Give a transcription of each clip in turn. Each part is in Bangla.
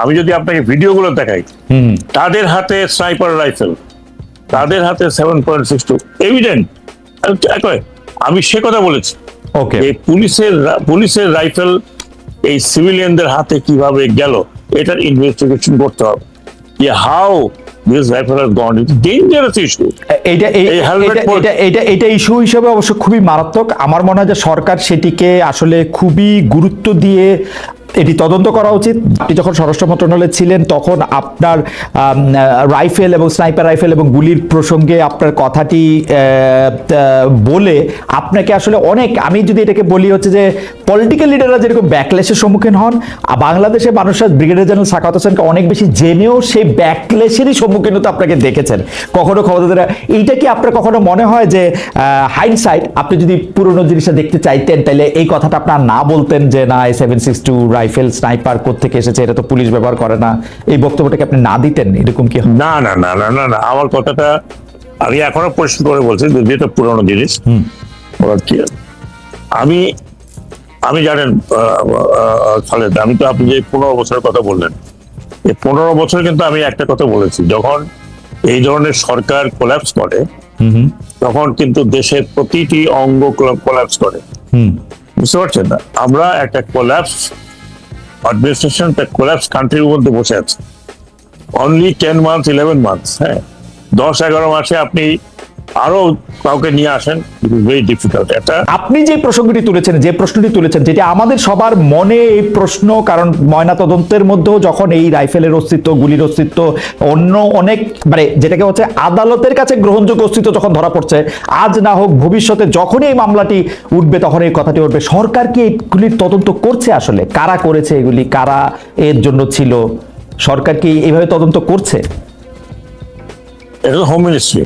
আমি যদি আপনাকে ভিডিওগুলো দেখাই তাদের হাতে স্নাইপার রাইফেল তাদের হাতে seven point six two evident আমি সে কথা বলেছি। ওকে এই পুলিশের পুলিশের রাইফেল এই সিভিলিয়ানদের হাতে কীভাবে গেল এটার ইনভেস্টিগেশন করতে হবে। যে how this rifle has gone it dangerous issue এটা এটা এটা এটা ইস্যু হিসেবে অবশ্য খুবই মারাত্মক। আমার মনে হয় যে সরকার সেটিকে আসলে খুবই গুরুত্ব দিয়ে এটি তদন্ত করা উচিত। আপনি যখন স্বরাষ্ট্র মন্ত্রণালয়ে ছিলেন, তখন আপনার রাইফেল এবং স্নাইপার রাইফেল এবং গুলির প্রসঙ্গে আপনার কথাটি বলে আপনাকে আসলে অনেক, আমি যদি এটাকে বলি হচ্ছে যে পলিটিক্যাল লিডাররা যেরকম ব্যাকলেসের সম্মুখীন হন বাংলাদেশের মানুষরা ব্রিগেডিয়ার জেনারেল সাকাত হোসেনকে অনেক বেশি জেনেও সেই ব্যাকলেসেরই সম্মুখীন হতে আপনাকে দেখেছেন। কখনো ক্ষমতাদের এইটা কি আপনার কখনো মনে হয় যে হাইন্ডসাইড আপনি যদি পুরনো জিনিসটা দেখতে চাইতেন, তাহলে এই কথাটা আপনার না বলতেন যে, না, এই seven six two rifle sniper কোথেকে এসেছে এটা তো পুলিশ ব্যবহার করে না। এই বক্তব্যটাকে আপনি না দিতেন এরকম কি না না না না না না আমার কথাটা আমি এখনও পরিষ্কার করে বলছি যেটা পুরনো জিনিস আমি আমি জানেন খালেদ আমি তো আপনি যে পনেরো বছরের কথা বললেন এই পনেরো বছর কিন্তু আমি একটা কথা বলেছি যখন এই ধরনের সরকার কোল্যাপস করে তখন কিন্তু দেশের প্রতিটি অঙ্গ কোল্যাপস করে। বুঝতে পারছেন? না আমরা একটা কোল্যাপস অ্যাডমিনিস্ট্রেশন কোলাপস কান্ট্রির মধ্যে বসে আছে। Only ten month eleven months হ্যাঁ। দশ, এগারো মাসে আপনি আরও কাউকে নিয়ে আসেন ভেরি ডিফিকাল্ট এটা আপনি যে প্রসঙ্গটি তুলেছেন যে প্রশ্নটি তুলেছেন যেটি আমাদের সবার মনে এই প্রশ্ন কারণ ময়না তদন্তের মধ্যেও যখন এই রাইফেলের অস্তিত্ব গুলির অস্তিত্ব অন্য অনেক মানে যেটাকে হচ্ছে আদালতের কাছে গ্রহণযোগ্য অস্তিত্ব যখন ধরা পড়ছে আজ না হোক ভবিষ্যতে যখনই এই মামলাটি উঠবে তখন এই কথাটি উঠবে। সরকার কি এইগুলির তদন্ত করছে আসলে? কারা করেছে এগুলি? কারা এর জন্য ছিল? সরকার কি এইভাবে তদন্ত করছে? এটা হোম মিনিস্ট্রি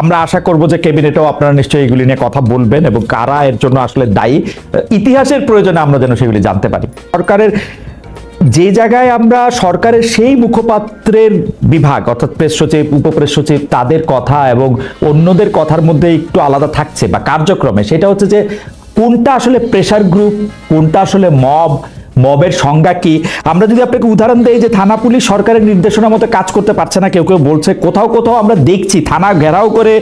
আমরা আশা করব যে ক্যাবিনেটেও আপনারা নিশ্চয়ই এগুলি নিয়ে কথা বলবেন এবং কারা এর জন্য আসলে দায়ী ইতিহাসের প্রয়োজনে আমরা যেন সেগুলি জানতে পারি। সরকারের যে জায়গায় আমরা সরকারের সেই মুখপাত্রের বিভাগ অর্থাৎ প্রেস সচিব উপপ্রেস সচিব তাদের কথা এবং অন্যদের কথার মধ্যে একটু আলাদা থাকছে বা কার্যক্রমে সেটা হচ্ছে যে কোনটা আসলে প্রেশার গ্রুপ কোনটা আসলে মব মবের সংজ্ঞা কি? আমরা যদি আপনাকে উদাহরণ দেই যে থানা পুলিশ সরকারের নির্দেশনা মতো কাজ করতে পারছে না, কেউ কেউ বলছে কোথাও কোথাও আমরা দেখছি থানা ঘেরাও করে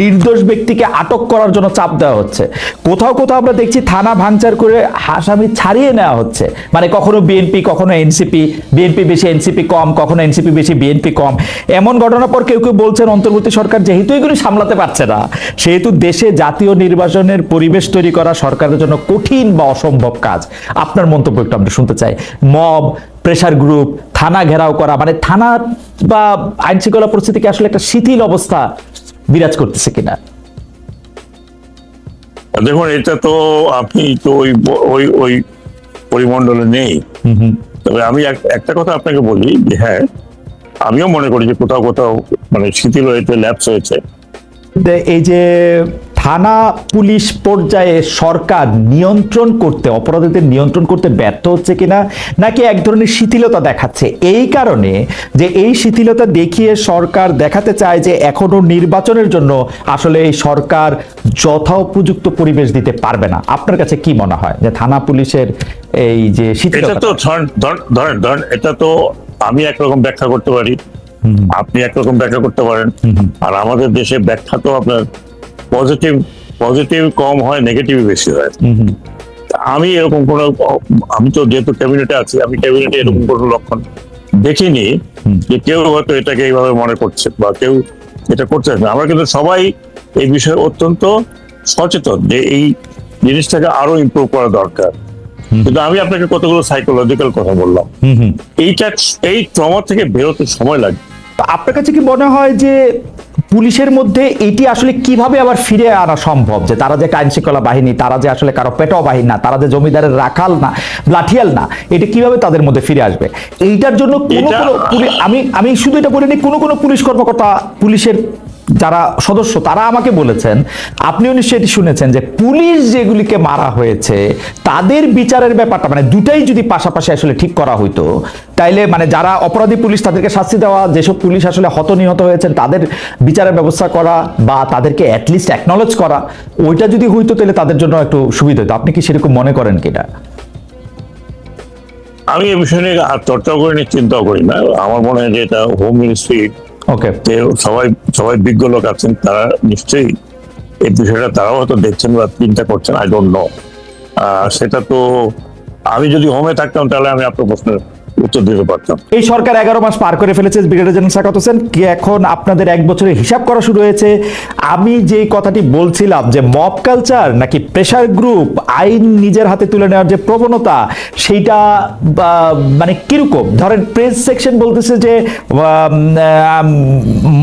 নির্দোষ ব্যক্তিকে আটক করার জন্য চাপ দেওয়া হচ্ছে। কোথাও কোথাও আমরা দেখছি থানা ভাঙচার করে আসামি ছাড়িয়ে নেওয়া হচ্ছে। মানে কখনো বিএনপি, কখনো এনসিপি, বিএনপি বেশি, এনসিপি কম, কখনো এনসিপি বেশি, বিএনপি কম। এমন ঘটনার পর কেউ কেউ বলছেন অন্তর্বর্তী সরকার যেহেতু এগুলি সামলাতে পারছে না, সেহেতু দেশে জাতীয় নির্বাচনের পরিবেশ তৈরি করা সরকারের জন্য কঠিন বা অসম্ভব কাজ। আপনার মন্তব্য একটু আমরা শুনতে চাই। মব প্রেশার গ্রুপ থানা ঘেরাও করা মানে থানা বা আইন শৃঙ্খলা পরিস্থিতিকে আসলে একটা শিথিল অবস্থা বিরাজ করতেছে কিনা? দেখুন এটা তো আপনি তো ওই ওই ওই পরিমণ্ডলে নেই। তবে আমি একটা কথা আপনাকে বলি যে হ্যাঁ আমিও মনে করি যে কোথাও কোথাও মানে শিথিল হয়েছে ল্যাপস হয়েছে। এই যে থানা পুলিশ পর্যায়ে সরকার নিয়ন্ত্রণ করতে অপরাধীদের নিয়ন্ত্রণ করতে ব্যর্থ হচ্ছে কিনা নাকি এক ধরনের শিথিলতা দেখাচ্ছে? এই কারণে যে এই শিথিলতা দেখিয়ে সরকার দেখাতে চায় যে এখনও নির্বাচনের জন্য আসলে এই সরকার যথোপযুক্ত পরিবেশ দিতে পারবে না। আপনার কাছে কি মনে হয় যে থানা পুলিশের এই যে এটা তো ধরেন ধরেন- ধরেন ধরেন এটা তো আমি একরকম ব্যাখ্যা করতে পারি। আপনি একরকম ব্যাখ্যা করতে পারেন। আর আমাদের দেশে ব্যাখ্যা তো আপনার পজিটিভ পজিটিভ কম হয় নেগেটিভ বেশি হয়। তা আমি এরকম কোন আমি তো যেহেতু ক্যাবিনেটে আছি আমি ক্যাবিনেটে এরকম কোনো লক্ষণ দেখিনি যে কেউ হয়তো এটাকে এইভাবে মনে করছে বা কেউ এটা করছে না। আমরা কিন্তু সবাই এই বিষয়ে অত্যন্ত সচেতন যে এই জিনিসটাকে আরও ইমপ্রুভ করা দরকার। কিন্তু আমি আপনাকে কতগুলো সাইকোলজিক্যাল কথা বললাম। এইটা এই ট্রমা থেকে বেরোতে সময় লাগে। তো আপনার কাছে কি মনে হয় যে পুলিশের মধ্যে এটি আসলে কীভাবে আবার ফিরে আনা সম্ভব? যে তারা যে একটা আইন শৃঙ্খলা বাহিনী তারা যে আসলে কারও পেটাও বাহিনী না তারা যে জমিদারের রাখাল না লাঠিয়াল না এটি কীভাবে তাদের মধ্যে ফিরে আসবে? এইটার জন্য কোনো কোনো আমি আমি শুধু এটা বলিনি কোনো কোনো পুলিশ কর্মকর্তা পুলিশের যারা সদস্য, তারা আমাকে বলেছেন, আপনিও নিশ্চয়ই এটি শুনেছেন যে পুলিশ যেগুলিকে মারা হয়েছে, তাদের বিচারের ব্যাপারটা মানে দুটাই যদি পাশাপাশি আসলে ঠিক করা হইতো, তাইলে মানে যারা অপরাধী পুলিশ তাদেরকে শাস্তি দেওয়া, যেসব পুলিশ আসলে হত নিহত হয়েছেন, তাদের বিচারের ব্যবস্থা করা বা তাদেরকে অ্যাটলিস্ট অ্যাকনলেজ করা, ওইটা যদি হইতো তাহলে তাদের জন্য একটু সুবিধা হতো আপনি কি সেরকম মনে করেন কিনা আমি এই বিষয় আর চর্চাও করি না চিন্তাও করি না। আমার মনে হয় যে এটা হোম মিনিস্ট্রি ওকে সবাই সবাই বিজ্ঞ লোক আছেন, তারা নিশ্চয়ই এই বিষয়টা তারাও হয়তো দেখছেন বা চিন্তা করছেন আই ডোন্ট নো সেটা তো আমি যদি হোমে থাকতাম, তাহলে আমি আপনার প্রশ্নের উত্তর এই সরকার এগারো মাস পার করে ফেলেছে, ব্রিগেডিয়ার জেনারেল সাকাত হোসেন এখন আপনাদের এক বছরের হিসাব করা শুরু হয়েছে? আমি যে কথাটি বলছিলাম যে মব কালচার নাকি প্রেশার গ্রুপ আইন নিজের হাতে তুলে নেওয়ার যে প্রবণতা, সেইটা মানে কীরকম? ধরেন প্রেস সেকশন বলতেছে যে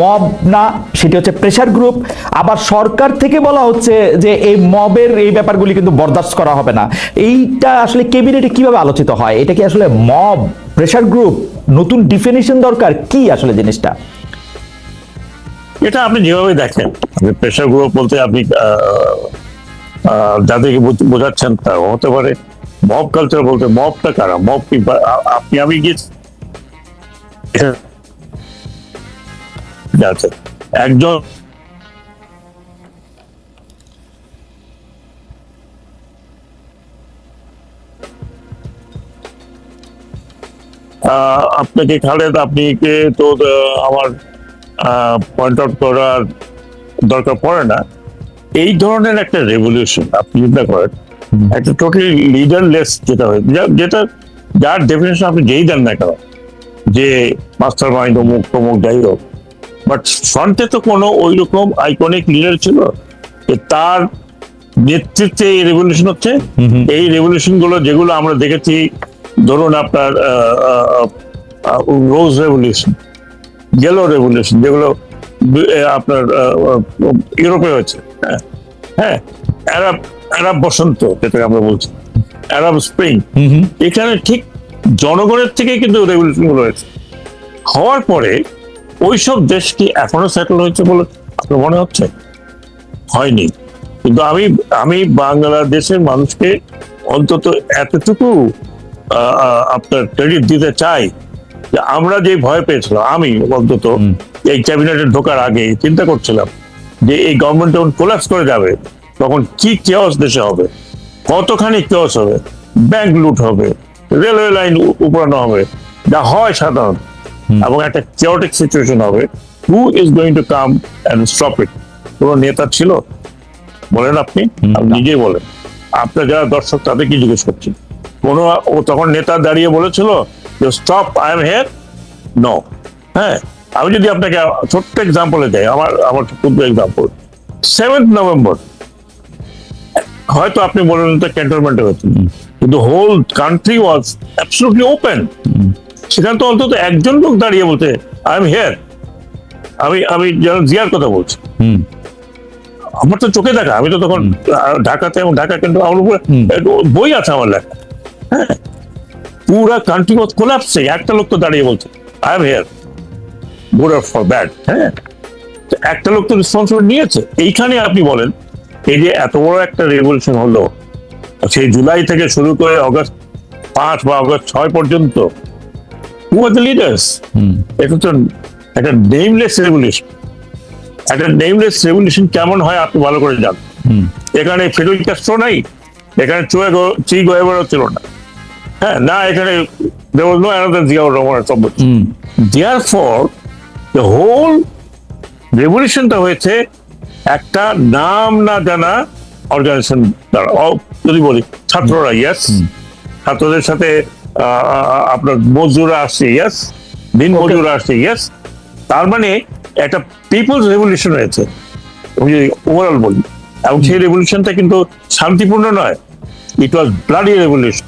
মব না, সেটি হচ্ছে প্রেশার গ্রুপ। আবার সরকার থেকে বলা হচ্ছে যে এই মবের এই ব্যাপারগুলি কিন্তু বরদাস্ত করা হবে না। এইটা আসলে ক্যাবিনেটে কীভাবে আলোচিত হয়? এটা কি আসলে মব প্রেশার গ্রুপ নতুন ডিফিনিশন দরকার কি আসলে জিনিসটা? এটা আপনি যেভাবে দেখেন প্রেশার গ্রুপ বলতে আপনি যাদেরকে বোঝাচ্ছেন তা হতে পারে। মব কালচার বলতে মবটা কারা? মব আপনি, আমি গিয়েছি আচ্ছা একজন আপনাকে খালেদ আপনি কে তো আমার পয়েন্ট আউট করার দরকার পড়ে না? এই ধরনের একটা রেভলিউশন আপনি চিন্তা করেন একটা টোটালি লিডারলেস যেটা হয় যা- যেটা যার ডেফিনেশন আপনি যেই দেন না কেন যে মাস্টার মাইন্ড অমুক তমুক যাই হোক বাট ফ্রন্টে তো কোনো ওই রকম আইকনিক লিডার ছিল যে তার নেতৃত্বে এই রেভলিউশন হচ্ছে। এই রেভলিউশনগুলো যেগুলো আমরা দেখেছি ধরুন আপনার রোজ রেভলিউশন গেলো রেভলিউশন যেগুলো আপনার ইউরোপে হয়েছে হ্যাঁ হ্যাঁ অ্যারাব অ্যারাব বসন্ত যেটাকে আমরা বলছি অ্যারাব স্প্রিং এখানে ঠিক জনগণের থেকে কিন্তু রেভলিউশনগুলো হয়েছে। হওয়ার পরে ওইসব দেশ কি এখনও সেটেল হয়েছে বলে আপনার মনে হচ্ছে? হয়নি। কিন্তু আমি আমি বাংলাদেশের মানুষকে অন্তত এতটুকু আপনার ক্রেডিট দিতে চাই যে আমরা যে ভয় পেয়েছিলাম আমি অন্তত এই ক্যাবিনেটে ঢোকার আগে চিন্তা করছিলাম যে এই গভর্নমেন্ট যখন কোলাপস করে যাবে তখন কি কেওস দেশে হবে কতখানি কেওস হবে ব্যাংক লুট হবে রেলওয়ে লাইন উপরানো হবে যা হয় সাধারণত এবং একটা কেওটিক সিচুয়েশন হবে who is going to come and stop it কোনো নেতা ছিল? বলেন আপনি আপনি নিজেই বলেন। আপনার যারা দর্শক তাদেরকে জিজ্ঞেস করছেন কোন ও তখন নেতা দাঁড়িয়ে বলেছিল যে stop I am here no হ্যাঁ আমি যদি আপনাকে ছোট্ট এক্সাম্পলে দেয় আমার আমার ক্ষুদ্র এক্সাম্পল সেভেন্থ নভেম্বর হয়তো আপনি বলেন তো ক্যান্টনমেন্টে হয়েছে কিন্তু whole country was absolutely open সেখানে তো অন্তত একজন লোক দাঁড়িয়ে বলতে আই এম হেয়ার আমি আমি যেন জিয়ার কথা বলছি। আমার তো চোখে দেখা। আমি তো তখন ঢাকাতে এবং ঢাকা কিন্তু আমার উপরে বই আছে আমার লেখা। হ্যাঁ পুরা কান্ট্রি ওয়াজ কোলাপসে একটা লোক তো দাঁড়িয়ে বলছে I am here good R for bad হ্যাঁ? তো একটা লোক তো রেসপন্সিবিলিটি নিয়েছে। এইখানে আপনি বলেন এই যে এত বড় একটা রেভলিউশন হলো সেই জুলাই থেকে শুরু করে অগস্ট পাঁচ বা অগস্ট ছয় পর্যন্ত হু আর দ্য লিডার্স এটা তো একটা নেমলেস রেভলিউশন একটা নেমলেস রেভলিউশন কেমন হয় আপনি ভালো করে জানেন। এখানে ফিডুল ক্যাস্ট্রো নাই এখানে চুয়ে চি গোয়েবারও ছিল না। হ্যাঁ না এখানে there was no another Ziaur Rahman সম্পর্ক দেয়ার ফর দ্য হোল রেভলিউশনটা হয়েছে একটা নাম না জানা অর্গানাইজেশন দ্বারা। যদি বলি ছাত্ররা ইয়াস ছাত্রদের সাথে আপনার মজুরা আসছে ইয়াস দিন মজুরা আসছে ইয়াস তার মানে একটা পিপলস রেভলিউশন হয়েছে। আমি যদি ওভারঅল বলি এবং সেই রেভলিউশনটা কিন্তু শান্তিপূর্ণ নয়। ইট ওয়াজ ব্লাডি রেভলিউশন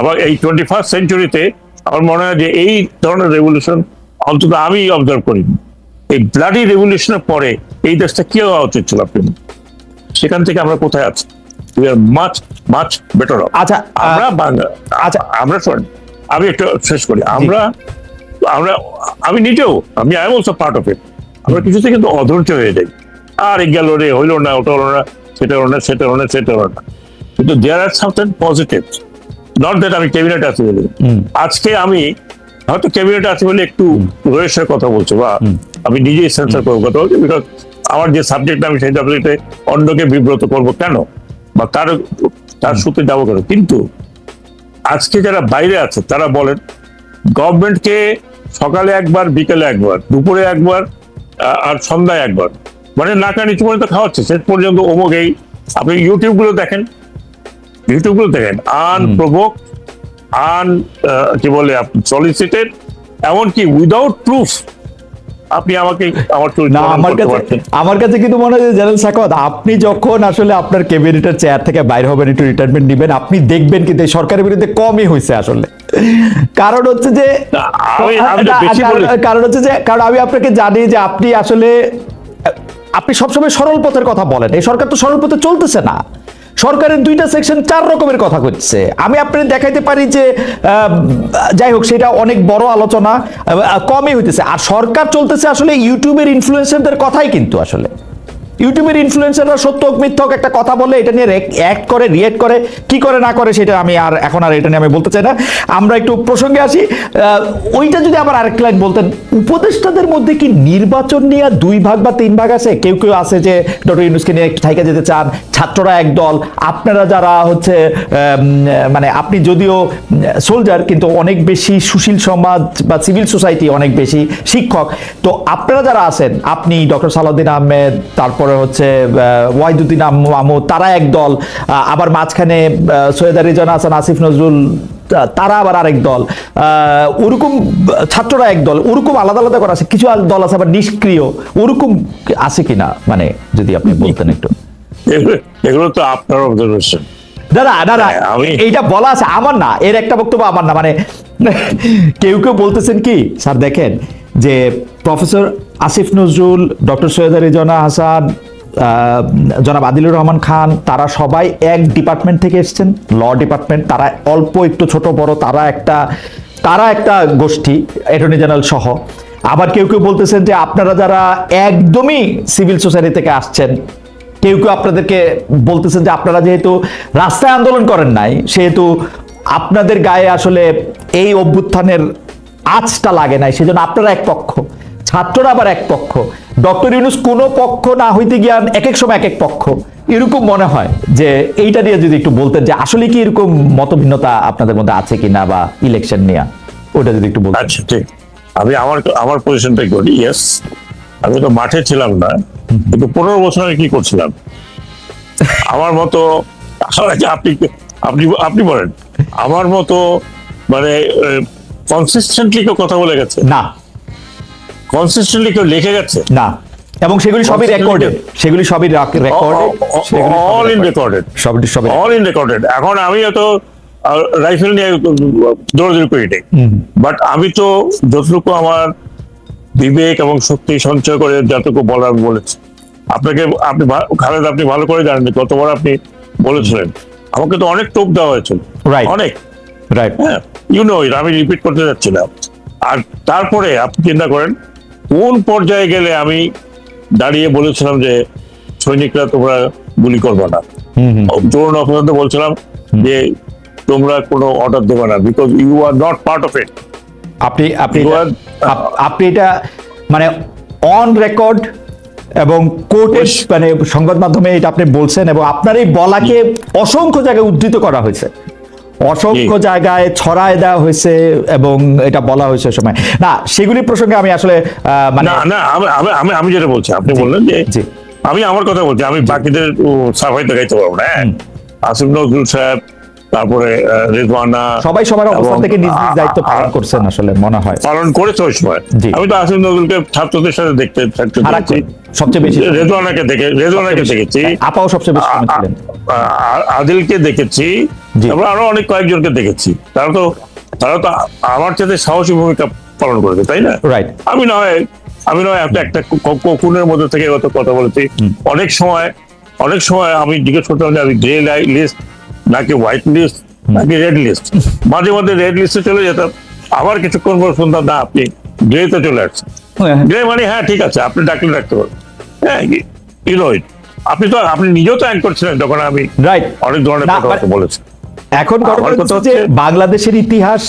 আবার এই টোয়েন্টি ফার্স্ট সেঞ্চুরিতে আমার মনে হয় যে এই ধরনের রেভলিউশন অন্তত আমি অবজার্ভ করি। এই ব্লাডি রেভলিউশনের পরে এই দেশটা কি হওয়া উচিত ছিল আপনি সেখান থেকে আমরা কোথায় আছি? We are much much better আচ্ছা, আমরা আচ্ছা। আমরা শোনেন আমি একটু শেষ করি। আমরা আমরা আমি নিজেও আমি I also part of it আমরা কিছুতে কিন্তু অধৈর্য হয়ে যাই। আর গেল রে হইল না ওটা হলো না সেটা হলো না সেটা হলো না সেটা হলো না। কিন্তু there are something positive not that আমি ক্যাবিনেট আছি বলে। আজকে আমি হয়তো ক্যাবিনেট আছে বলে একটু রয়েসের কথা বলছি বা আমি নিজেই সেন্সার করে কথা বলছি বিকজ আমার যে সাবজেক্ট আমি সেই সাবজেক্টে অন্যকে বিব্রত করব কেন? বা তার তার সূত্রে যাব কেন? কিন্তু আজকে যারা বাইরে আছে তারা বলেন গভর্নমেন্টকে সকালে একবার বিকেলে একবার দুপুরে একবার আর সন্ধ্যায় একবার। মানে নাকা নিচু পর্যন্ত খাওয়াচ্ছে। শেষ পর্যন্ত অমুক এই আপনি ইউটিউবগুলো দেখেন ইউটিউবগুলো দেখেন আনপ্রভোক আন কি বলে সলিসিটেড এমনকি উইদাউট প্রুফ আপনি আমাকে আমার না আমার কাছে আমার কাছে কিন্তু মনে হয় জেনারেল সাকত আপনি যখন আসলে আপনার ক্যাবিনেটের চেয়ার থেকে বাইরে হবেন একটু রিটায়ারমেন্ট নেবেন আপনি দেখবেন কিন্তু এই সরকারের বিরুদ্ধে কমই হয়েছে আসলে। কারণ হচ্ছে যে কারণ হচ্ছে যে কারণ আমি আপনাকে জানি যে আপনি আসলে আপনি সবসময় সরল পথের কথা বলেন এই সরকার তো সরল পথে চলতেছে না। সরকারের দুইটা সেকশন চার রকমের কথা করছে আমি আপনি দেখাইতে পারি যে যাই হোক, সেটা অনেক বড় আলোচনা কমই হইতেছে। আর সরকার চলতেছে আসলে ইউটিউবের ইনফ্লুয়েন্সারদের কথাই কিন্তু আসলে। ইউটিউবের ইনফ্লুয়েন্সাররা সত্য হোক, মিথ্যা একটা কথা বলে এটা নিয়ে অ্যাক্ট করে রিয়েক্ট করে, কি করে, না করে, সেটা আমি আর এখন আর এটা নিয়ে আমি বলতে চাই না। আমরা একটু প্রসঙ্গে আসি। ওইটা যদি আবার আরেক লাইন বলতেন, উপদেষ্টাদের মধ্যে কি নির্বাচন নিয়ে দুই ভাগ বা তিন ভাগ আছে? কেউ কেউ আছে যে ডক্টর ইউনুসকে নিয়ে থাইকা যেতে চান, ছাত্ররা এক দল, আপনারা যারা হচ্ছে মানে আপনি যদিও সোলজার কিন্তু অনেক বেশি সুশীল সমাজ বা সিভিল সোসাইটি অনেক বেশি শিক্ষক। তো আপনারা যারা আছেন, আপনি ডক্টর সালাউদ্দিন আহমেদ, তারপরে হচ্ছে আহ, ওয়াহিদুদ্দিন আম- তারা এক দল। আবার মাঝখানে সৈয়দ রিজন হাসান আসিফ নজরুল তারা আবার আরেক দল। আহ, ওরকম ছাত্ররা এক দল ওরকম আলাদা আলাদা করা আছে কিছু দল আছে আবার নিষ্ক্রিয়। ওরকম আছে কিনা? মানে যদি আপনি বলতেন একটু। এগুলো- তো আপনার অবজারভেশন দাদা দাদা এইটা বলা আছে আমার না এর একটা বক্তব্য আমার না মানে কেউ কেউ বলতেছেন কি স্যার দেখেন যে প্রফেসর আসিফ নজরুল, ডক্টর সৈয়দ রিজনা হাসান জনাব আদিলুর রহমান খান, তারা সবাই এক ডিপার্টমেন্ট থেকে এসছেন ল ডিপার্টমেন্ট তারা অল্প একটু ছোট, বড়, তারা একটা তারা একটা গোষ্ঠী অ্যাটর্নি জেনারেল সহ। আবার কেউ কেউ বলতেছেন যে আপনারা যারা একদমই সিভিল সোসাইটি থেকে আসছেন, কেউ কেউ আপনাদেরকে বলতেছেন যে আপনারা যেহেতু রাস্তায় আন্দোলন করেন নাই, সেহেতু আপনাদের গায়ে আসলে এই অভ্যুত্থানের আঁচটা লাগে নাই, সেজন্য আপনারা এক পক্ষ। ছাত্ররা আবার এক পক্ষ। ডক্টর ইউনুস কোনো পক্ষ না হইতে গিয়ান এক এক সময় এক এক পক্ষ। এরকম মনে হয় যে এইটা নিয়ে যদি একটু বলতেন যে আসলে কি এরকম মতভিন্নতা আপনাদের মধ্যে আছে কিনা বা ইলেকশন নিয়ে? ওটা যদি একটু বলতেন। আচ্ছা ঠিক। আমি আমার আমার পজিশনটাই করি ইয়েস আমি তো মাঠে ছিলাম না কিন্তু পনেরো বছর আগে কি করছিলাম? আমার মতো আপনি আপনি আপনি বলেন। আমার মতো মানে কনসিস্টেন্টলি কেউ কথা বলে গেছে? না। কনসিস্টেন্টলি কেউ লিখে গেছে? না। এবং সেগুলি সবই রেকর্ডেড সেগুলি সবই রেকর্ডেড অল ইন রেকর্ডেড সবই সবই অল ইন রেকর্ডেড এখন আমি তো রাইফেল নিয়ে দৌড়াদৌড়ি করি নাই। বাট আমি তো যতটুকু আমার বিবেক এবং শক্তি সঞ্চয় করে যতটুকু বলার বলেছি। আপনাকে আপনি খালেদ আপনি ভালো করে জানেন যে গতবার আপনি বলেছিলেন। আমাকে তো অনেক টোপ দেওয়া হয়েছিল. অনেক। রাইট হ্যাঁ ইউ নো আমি রিপিট করতে যাচ্ছি না আর তারপরে আপনি চিন্তা করেন কোন পর্যায়ে গেলে আমি দাঁড়িয়ে বলেছিলাম যে সৈনিকরা তোমরা গুলি করবে না? জোর অফিসারদের বলছিলাম যে তোমরা কোনো অর্ডার দেবে না because you are not part of it আপনি আপনি আপনি এটা মানে অন রেকর্ড এবং কোর্টের মানে সংবাদ মাধ্যমে এটা আপনি বলছেন এবং আপনার এই বলাকে অসংখ্য জায়গায় উদ্ধৃত করা হয়েছে। অসংখ্য জায়গায় ছড়ায় দেওয়া হয়েছে এবং এটা বলা হয়েছে সময়। না সেগুলি প্রসঙ্গে আমি আসলে আহ, মানে না আমি আমি যেটা বলছি আপনি বললেন যে আমি আমার কথা বলছি আমি বাকিদের সাফাই দেখাইতে পারব না হ্যাঁ? আসিফ নজরুল সাহেব তারপরে রেজওয়ানা সবাই সবার অবস্থান থেকে নিজ নিজ দায়িত্ব পালন করছেন আসলে মনে হয়। পালন করেছে ওই সময়। আমি তো আসিফ নজরুলকে ছাত্রদের সাথে দেখতে থাকতে সবচেয়ে বেশি রেজওয়ানাকে দেখে রেজওয়ানাকে দেখেছি। আপাও সবচেয়ে বেশি আদিলকে দেখেছি। তারপর আরও অনেক কয়েকজনকে দেখেছি। তারা তো তারা তো আমার সাথে সাহসী ভূমিকা পালন করেছে তাই না? রাইট আমি নয় আমি নয় একটা একটা কোকুনের মধ্যে থেকে কথা বলেছি। অনেক সময় অনেক সময় আমি জিজ্ঞেস করতাম যে আমি গ্রে লিস্ট নাকি হোয়াইট লিস্ট নাকি রেড লিস্ট মাঝে মাঝে রেড লিস্টে চলে যেতাম। আবার কিছুক্ষণ পর শুনতাম না আপনি গ্রেতে চলে আসছেন। হ্যাঁ। গ্রে মানে হ্যাঁ ঠিক আছে আপনি ডাকলে ডাকতে হ্যাঁ ইরোইড আপনি তো আপনি নিজেও তো অ্যাঙ্কর ছিলেন যখন আমি রাইট অনেক ধরনের বলেছি। এখন কথা হচ্ছে বাংলাদেশের ইতিহাস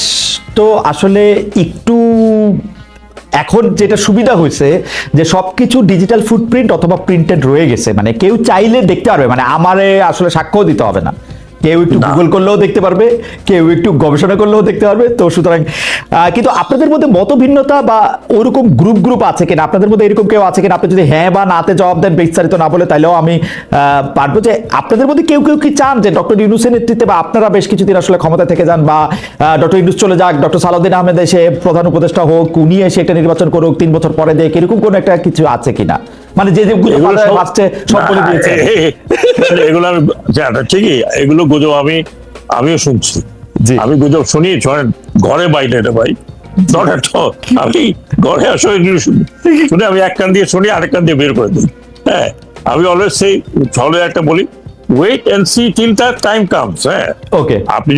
তো আসলে একটু এখন যেটা সুবিধা হয়েছে যে সবকিছু ডিজিটাল ফুটপ্রিন্ট অথবা প্রিন্টেড রয়ে গেছে। মানে কেউ চাইলে দেখতে পারবে মানে আমারে আসলে সাক্ষ্য দিতে হবে না। কেউ একটু। গুগল করলেও দেখতে পারবে কেউ একটু গবেষণা করলেও দেখতে পারবে। তো সুতরাং কিন্তু আপনাদের মধ্যে মতভিন্নতা বা ওরকম গ্রুপ গ্রুপ আছে কিনা? আপনাদের মধ্যে এরকম কেউ আছে কিনা? আপনি যদি হ্যাঁ বা নাতে জবাব দেন বিস্তারিত না বলে তাইলেও আমি পারব যে আপনাদের মধ্যে কেউ কেউ কি চান যে ডক্টর ইউনুসের নেতৃত্বে বা আপনারা বেশ কিছুদিন আসলে ক্ষমতা থেকে যান বা ডক্টর ইউনুস চলে যাক ডক্টর সালাউদ্দিন আহমেদ এসে প্রধান উপদেষ্টা হোক উনি এসে একটা নির্বাচন করুক তিন বছর পরে দেখ এরকম কোনো একটা কিছু আছে কিনা? মানে যে যে এগুলো সব- সব বলে দিয়েছে। এ- এ- এ- এগুলো আমি জানি, ঠিকই এগুলো গুজব আমি আমিও শুনছি। জি। আমি গুজব শুনি ঘরে বাইরে রে ভাই। আমি ঘরে আসলে এগুলো শুনি। শুনে আমি এক কান দিয়ে শুনি আরেক কান দিয়ে বের করে দিই। হ্যাঁ আমি অলওয়েজ সেই ছলে একটা বলি wait and see till that time comes হ্যাঁ। ওকে আপনি